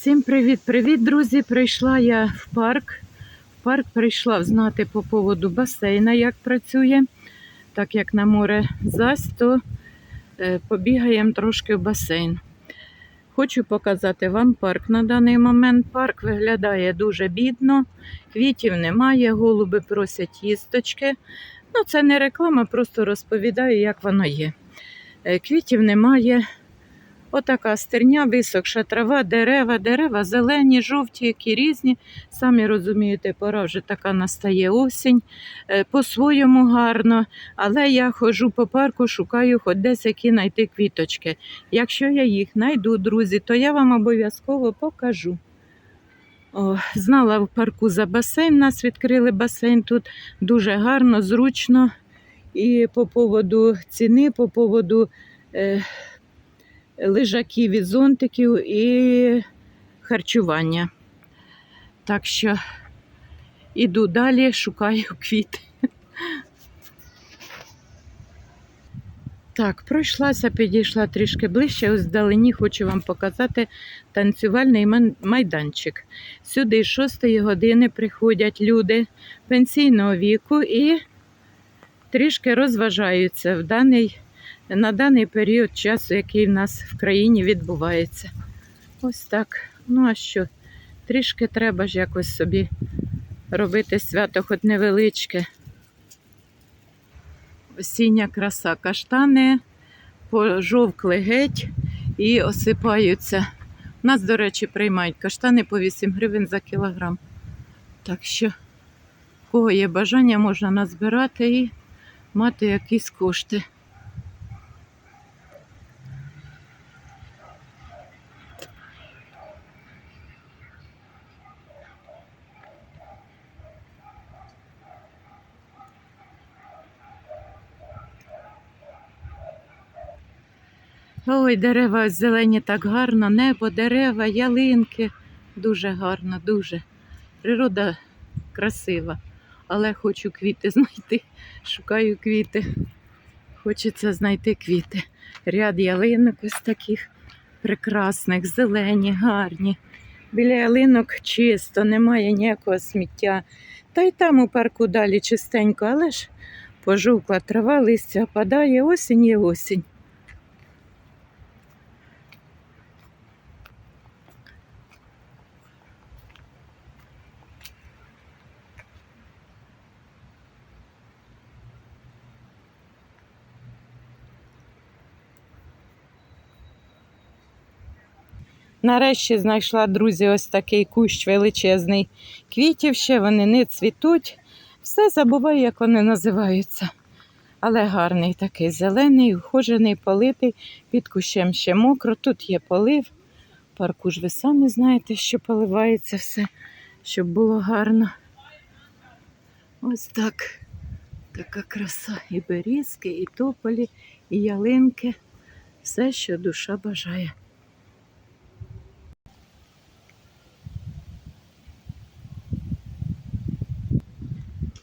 Всім привіт-привіт, друзі! Прийшла я в парк. В парк прийшла знати по поводу басейна, як працює. Так як на море зась, то е, побігаємо трошки в басейн. Хочу показати вам парк на даний момент. Парк виглядає дуже бідно, квітів немає, голуби просять їсточки. Ну, це не реклама, просто розповідаю, як воно є. Е, Квітів немає. Отака стерня, висохша трава, дерева, дерева зелені, жовті, які різні. Самі розумієте, пора вже така настає осінь. Е, По-своєму гарно, але я ходжу по парку, шукаю хоч десь які знайти квіточки. Якщо я їх знайду, друзі, то я вам обов'язково покажу. О, знала в парку за басейн, нас відкрили басейн тут дуже гарно, зручно. І по поводу ціни, по поводу е, лежаків і зонтиків і харчування. Так що іду далі, шукаю квіти. Так, пройшлася, підійшла трішки ближче. Ось вдалині хочу вам показати танцювальний майданчик. Сюди з 6 години приходять люди пенсійного віку і трішки розважаються в даний, на даний період часу, який в нас в країні відбувається. Ось так. Ну а що? Трішки треба ж якось собі робити свято, хоч невеличке. Осіння краса. Каштани пожовкли геть і осипаються. У нас, до речі, приймають каштани по 8 гривень за кілограм. Так що, в кого є бажання, можна назбирати і мати якісь кошти. Ой, дерева зелені так гарно, небо, дерева, ялинки. Дуже гарно, дуже. Природа красива, але хочу квіти знайти. Шукаю квіти. Хочеться знайти квіти. Ряд ялинок ось таких прекрасних, зелені, гарні. Біля ялинок чисто, немає ніякого сміття. Та й там у парку далі чистенько, але ж пожовкла трава, листя опадає, осінь є осінь. Нарешті знайшла, друзі, ось такий кущ величезний. Квітів ще вони не цвітуть. Все забуваю, як вони називаються. Але гарний такий зелений, ухожений, политий. Під кущем ще мокро. Тут є полив. В Парку ж ви самі знаєте, що поливається все, щоб було гарно. Ось так. Така краса. І берізки, і тополі, і ялинки. Все, що душа бажає.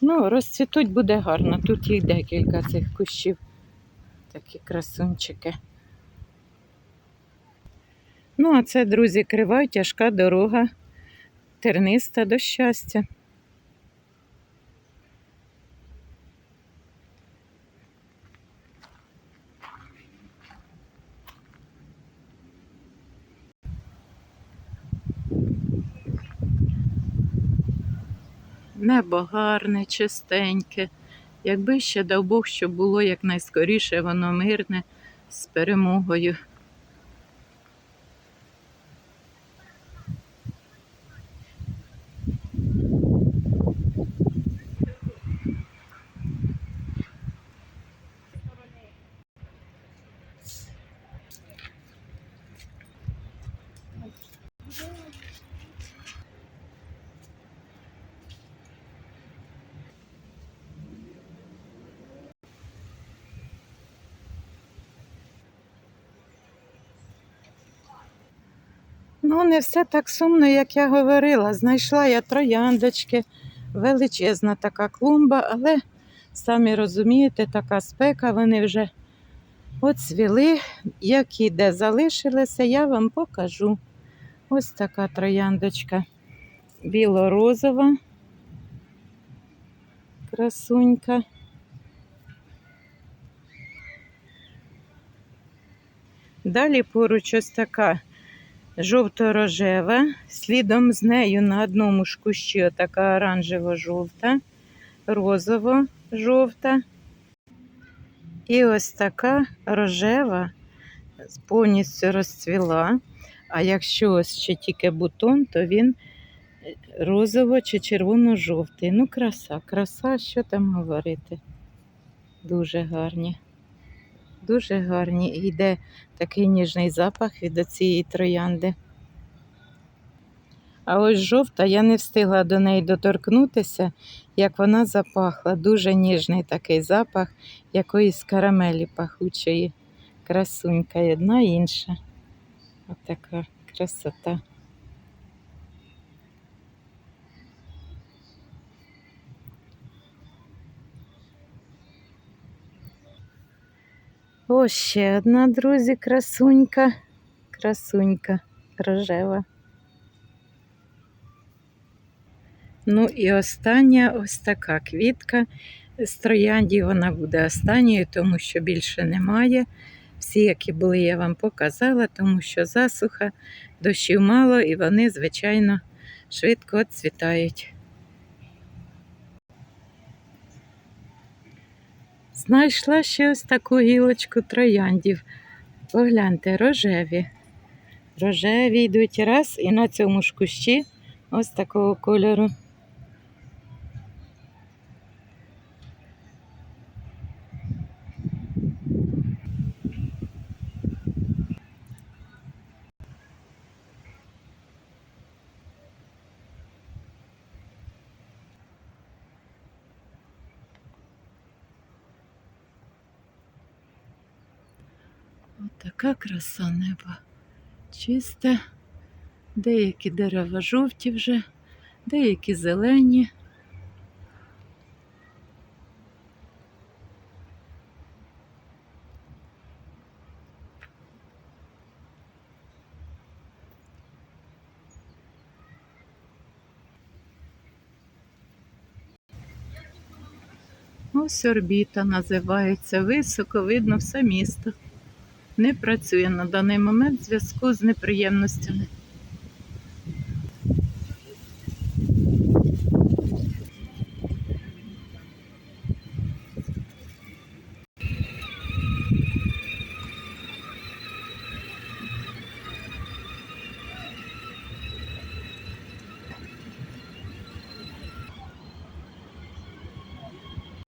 Ну, розцвітуть буде гарно. Тут їх декілька цих кущів. Такі красунчики. Ну, а це, друзі, крива тяжка дорога, терниста до щастя. Небо гарне, чистеньке. Якби ще дав Бог, щоб було якнайскоріше воно мирне з перемогою. Ну, не все так сумно, як я говорила. Знайшла я трояндочки, величезна така клумба, але самі розумієте, така спека, вони вже оцвіли. Які де залишилися, я вам покажу. Ось така трояндочка біло-розова. Красунька. Далі поруч ось така жовто-рожева. Слідом з нею на одному ж кущі така оранжево-жовта, розово-жовта. І ось така рожева повністю розцвіла. А якщо ось ще тільки бутон, то він розово чи червоно-жовтий. Ну, краса, краса, що там говорити. Дуже гарні. Дуже гарні. Йде такий ніжний запах від цієї троянди. А ось жовта, я не встигла до неї доторкнутися, як вона запахла. Дуже ніжний такий запах якоїсь карамелі пахучої. Красунька одна інша. Отака красота. Ось ще одна, друзі, красунька. Красунька рожева. Ну і остання ось така квітка з трояндів. Вона буде останньою, тому що більше немає. Всі, які були, я вам показала, тому що засуха, дощів мало і вони, звичайно, швидко відцвітають. Знайшла ще ось таку гілочку трояндів. Погляньте, рожеві. Рожеві йдуть раз і на цьому ж кущі ось такого кольору. Така краса неба. Чисте. Деякі дерева жовті вже, деякі зелені. Ось орбіта називається. Високо видно все місто. Не працює на даний момент в зв'язку з неприємностями.